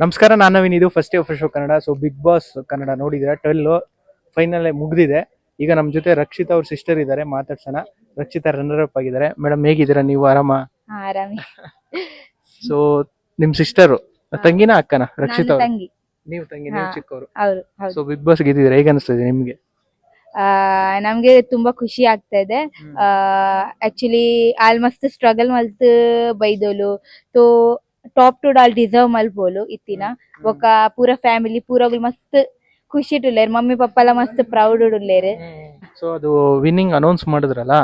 ನಮಸ್ಕಾರ ನಾನು ನವೀನ್. ಇದು first of show Kannada so Bigg Boss Kannada ನೋಡಿದ್ರೆ ಟ್ವೆಲ್ ಫೈನಲ್ ಮುಗಿದಿದೆ. ಈಗ ನಮ್ಮ ಜೊತೆ ರಕ್ಷಿತಾ ಅವ್ರ ಸಿಸ್ಟರ್ ಇದ್ದಾರೆ ಮಾತಾಡ್ಸೋಣ. ರಕ್ಷಿತಾ ರನ್ನರ್ ಅಪ್ ಆಗಿದ್ದಾರೆ. ಮೇಡಮ್ ಹೇಗಿದ್ದೀರಾ? ನೀವು ಆರಾಮ? ಆರಾಮಿ. ಸೊ ನಿಮ್ ಸಿಸ್ಟರ್ ತಂಗಿನ ಅಕ್ಕನ? ರಕ್ಷಿತಾ ಅವ್ರು? ತಂಗಿ. ನೀವು ತಂಗಿ ನೀವು ಚಿಕ್ಕವರು ಹೌದು. ಸೊ ಬಿಗ್ ಬಾಸ್ ಗೆದ್ದಿದ್ರೆ ಹೇಗೆ ಅನಿಸ್ತದೆ ನಿಮ್ಗೆ? ಆ, ನಮ್ಗೆ ತುಂಬಾ ಖುಷಿ ಆಗ್ತಾ ಇದೆ. ಆಕ್ಚುಲಿ ಆಲ್ಮೋಸ್ಟ್ ಸ್ಟ್ರಗಲ್ ಮಲ್ತ್ ಬೈದೋಲು. ತೋ ಟಾಪ್ ಟು ಡಾಲ್ ಡಿಸರ್ವ್ ಮಲ್ಬೋಲು ಇತ್ತಿನ ಬೊಕ ಪೂರ ಫ್ಯಾಮಿಲಿ ಪೂರ ಮಸ್ತ್ ಖುಷಿ ಇಟ್ಟುಲ್ಲೇರ್ ಮಮ್ಮಿ ಪಪ್ಪ ಎಲ್ಲ ಮಸ್ತ್ ಪ್ರೌಡ್ ಉಡುಲ್ಲೇರ್ ಸೊ ಅದು ವಿನ್ನಿಂಗ್ ಅನೌನ್ಸ್ ಮಾಡಿದ್ರಲ್ಲ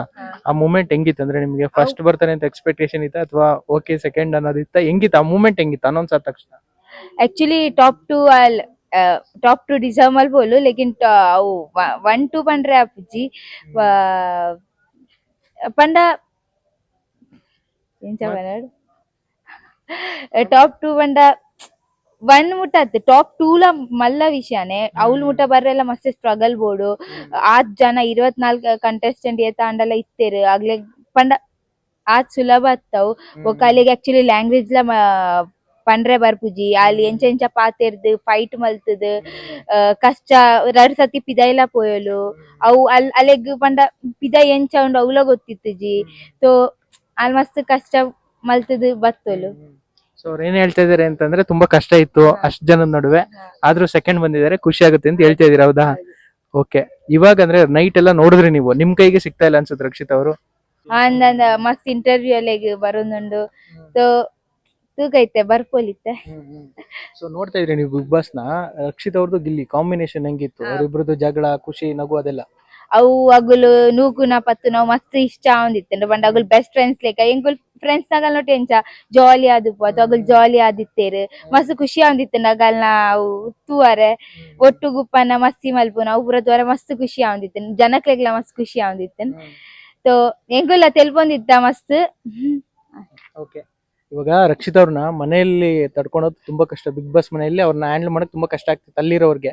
ಆ ಮೂಮೆಂಟ್ ಹೆಂಗಿತ್ತು ಅಂದ್ರೆ ನಿಮಗೆ ಫಸ್ಟ್ ಬರ್ತಾನೆ ಅಂತ ಎಕ್ಸ್ಪೆಕ್ಟೇಷನ್ ಇತ್ತ ಅಥವಾ ಓಕೆ ಸೆಕೆಂಡ್ ಅನ್ನೋದಿತ್ತ ಹೆಂಗಿತ್ತು ಆ ಮೂಮೆಂಟ್ ಹೆಂಗಿತ್ತು ಅನೌನ್ಸ್ ಆದ ತಕ್ಷಣ? Actually top two all top two deserve ಮಲ್ಬೋಲು ಲೇಕಿನ್ ಅವು ಒನ್ ಟು ಪಂಡ್ರೆ ಅಪ್ಪುಜಿ ಪಂಡ ಏನ್ ಟಾಪ್ ಟೂ ಪಂಡ ಒನ್ ಮುಟ್ಟತ್ ಟಾಪ್ ಟೂ ಲ ಮಲ್ಲ ವಿಷಯನೇ ಅವ್ಲ್ ಮುಟ್ಟ ಬರ್ರೆಲ್ಲ ಮಸ್ತ್ ಸ್ಟ್ರಗಲ್ ಬೋಡು ಆತ್ ಜನ ಇರುವತ್ನಾಲ್ಕು ಕಂಟೆಸ್ಟೆಂಟ್ ಏತ ಅಂಡಲ್ಲ ಇತ್ತೇರು. ಆಗ್ಲೇ ಪಂಡ ಆತ್ ಸುಲಭ ಅತ್ತವು ಬೊಕ ಅಲ್ಲಿಗೆ ಆಕ್ಚುಲಿ ಲ್ಯಾಂಗ್ವೇಜ್ ಲ ಪಂಡ್ರೆ ಬರ್ಪುಜಿ ಅಲ್ಲಿ ಎಂಚ ಎಂಚ ಪಾತೆರ್ದು ಫೈಟ್ ಮಲ್ತದು. ಕಷ್ಟ ರಡ್ ಸತಿ ಪಿದೈಲ ಪೋಯಲು. ಅವು ಅಲ್ ಅಲೆಗ್ ಪಂಡ ಪಿದ ಎಂಚ ಉಂಡು ಅವ್ಲ ಗೊತ್ತಿತ್ತುಜಿ ಸೊ ಅಲ್ಲಿ ಮಸ್ತ್ ಕಷ್ಟ ಮಲ್ತದು ಬತ್ತೋಲು. ಸೊ ಅವ್ರು ಏನ್ ಹೇಳ್ತಾ ಇದಾರೆ ಅಂತಂದ್ರೆ ತುಂಬಾ ಕಷ್ಟ ಇತ್ತು ಅಷ್ಟ್ ಜನದ ನಡುವೆ. ಆದ್ರೂ ಸೆಕೆಂಡ್ ಬಂದಿದ್ದಾರೆ ಖುಷಿ ಆಗುತ್ತೆ ಅಂತ ಹೇಳ್ತಾ ಇದೀರ ಹೌದಾ? ಓಕೆ ಇವಾಗ ಅಂದ್ರೆ ನೈಟ್ ಎಲ್ಲ ನೋಡಿದ್ರಿ ನೀವು? ನಿಮ್ ಕೈಗೆ ಸಿಗ್ತಾ ಇಲ್ಲ ಅನ್ಸುತ್ತೆ ರಕ್ಷಿತ್ ಅವರು? ಮಸ್ತ್ ಇಂಟರ್ವ್ಯೂ ಅಲ್ಲಿ ಬರೋದುಂಡು. ಸೊ ತೂಕೈತೆ ಬರ್ಪೋಲಿತ್ತೆ ಸೊ ನೋಡ್ತಾ ಇದ್ರಿ ನೀವು ಬಿಗ್ ಬಾಸ್ನ ರಕ್ಷಿತ್ ಅವ್ರದ್ದು ಗಿಲ್ಲಿ ಕಾಂಬಿನೇಷನ್ ಹೆಂಗಿತ್ತು. ಅವ್ರಿಬ್ರದ್ದು ಜಗಳ ಖುಷಿ ನಗು ಅದೆಲ್ಲ? ಅವು ಅಗುಲು ನೂಕುನ ಪತ್ತು ನಾವು ಮಸ್ತ್ ಇಷ್ಟ ಆವಂದಿತ್ತೆ. ಬಂಡ ಅಗುಲ್ ಬೆಸ್ಟ್ ಫ್ರೆಂಡ್ಸ್ ಲೇಕ ಎಂಗುಲ್ ಫ್ರೆಂಡ್ಸ್ ನಾಗಲ್ ನೋಟಿ ಎಂಚ ಜಾಲಿ ಆದುಪ್ಪು ಅದು ಅಗುಲ್ ಜಾಲಿ ಆದಿತ್ತೇರು. ಮಸ್ತ್ ಖುಷಿ ಆವಂದಿತ್ತೆ ಅಗಲ್ನ ಅವು ತೂವರೆ ಒಟ್ಟು ಗುಪ್ಪನ ಮಸ್ತಿ ಮಲ್ಪುನ ಅವು ಪೂರ ದ್ವಾರ ಮಸ್ತ್ ಖುಷಿ ಆವಂದಿತ್ತೆ. ಜನಕ್ಲೆಗ್ಲ ಮಸ್ತ್ ಖುಷಿ ಆವಂದಿತ್ತೆ. ಸೊ ಎಂಗುಲ್ಲ ತೆಲ್ಪೊಂದಿತ್ತ ಮಸ್ತ್? ಓಕೆ. ಇವಾಗ ರಕ್ಷಿತ್ ಅವ್ರನ್ನ ಮನೆಯಲ್ಲಿ ತಡ್ಕೊಳೋದು ತುಂಬಾ ಕಷ್ಟ. ಬಿಗ್ ಬಾಸ್ ಮನೆಯಲ್ಲಿ ಅವ್ರನ್ನ ಹ್ಯಾಂಡಲ್ ಮಾಡಕ್ ತುಂಬಾ ಕಷ್ಟ ಆಗ್ತಿತ್ತು ಅಲ್ಲಿರೋರ್ಗೆ.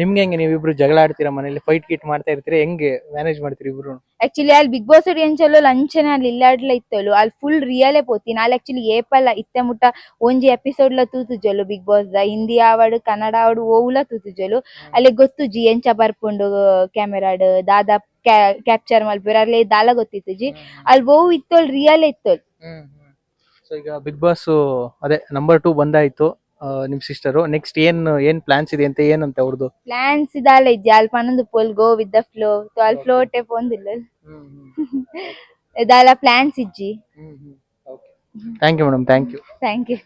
ನಿಮ್ಗೆ ಹೆಂಗೆ ನೀವಿಬ್ರು ಜಗಳ ಆಡ್ತೀರಾ ಮನೆಯಲ್ಲಿ? ಫೈಟ್ ಕಿಟ್ ಮಾಡ್ತಾ ಇರ್ತೀರಾ? ಹೆಂಗೆ ಮ್ಯಾನೇಜ್ ಮಾಡ್ತೀರಿ ಇಬ್ರು? ಆಕ್ಚುಲಿ ಅಲ್ಲಿ ಬಿಗ್ ಬಾಸ್ ಎಂಚಲು ಲಂಚನ ಅಲ್ಲಿ ಇಲ್ಲಾಡ್ಲ ಇತ್ತಲು ಅಲ್ಲಿ. ಫುಲ್ ರಿಯಲೇ ಪೋತಿ. ನಾಲ್ ಆಕ್ಚುಲಿ ಏಪಲ್ಲ ಇತ್ತೆ ಮುಟ್ಟ ಒಂಜಿ ಎಪಿಸೋಡ್ ಲ ತೂತುಜಲು ಬಿಗ್ ಬಾಸ್ ದ. ಹಿಂದಿ ಆವಾಡು ಕನ್ನಡ ಆವಡ್ ಓವುಲ ತೂತುಜಲು ಅಲ್ಲಿ ಗೊತ್ತು ಜಿ ಎಂಚ ಬರ್ಪುಂಡು ಕ್ಯಾಮೆರಾಡ್ ದಾದಾ ಕ್ಯಾಪ್ಚರ್ ಮಲ್ಪಿರ ಅಲ್ಲಿ ದಾಲ ಗೊತ್ತಿತ್ತು ಜಿ. ಅಲ್ಲಿ ಓವು ಇತ್ತೋಲ್ ರಿಯಲ್ ಇತ್ತೋಲ್ ಸೊ ಈಗ ಬಿಗ್ ಬಾಸ್ ಅದೇ ನಂಬರ್ ಟೂ ಬಂದಾಯ್ತು ಆ, ನಿಮ್ ಸಿಸ್ಟರ್ ನೆಕ್ಸ್ಟ್ ಏನ್ ಏನ್ ಪ್ಲಾನ್ಸ್ ಇದೆ ಅಂತ ಏನಂತೆ ಅವ್ರದ್ದು ಪ್ಲಾನ್ಸ್ ಇದಾಲ ಇಜ್ಜಿ ಅಲ್ಲಿ ಪನ್ನೊಂದು pole go with the flow so ಅಲ್ಲಿ ಫ್ಲೋ ಟೆ ಒಂದಿಲ್ಲ ಇದಾಲ ಪ್ಲಾನ್ಸ್ ಇಜ್ಜಿ. Thank you madam thank you thank you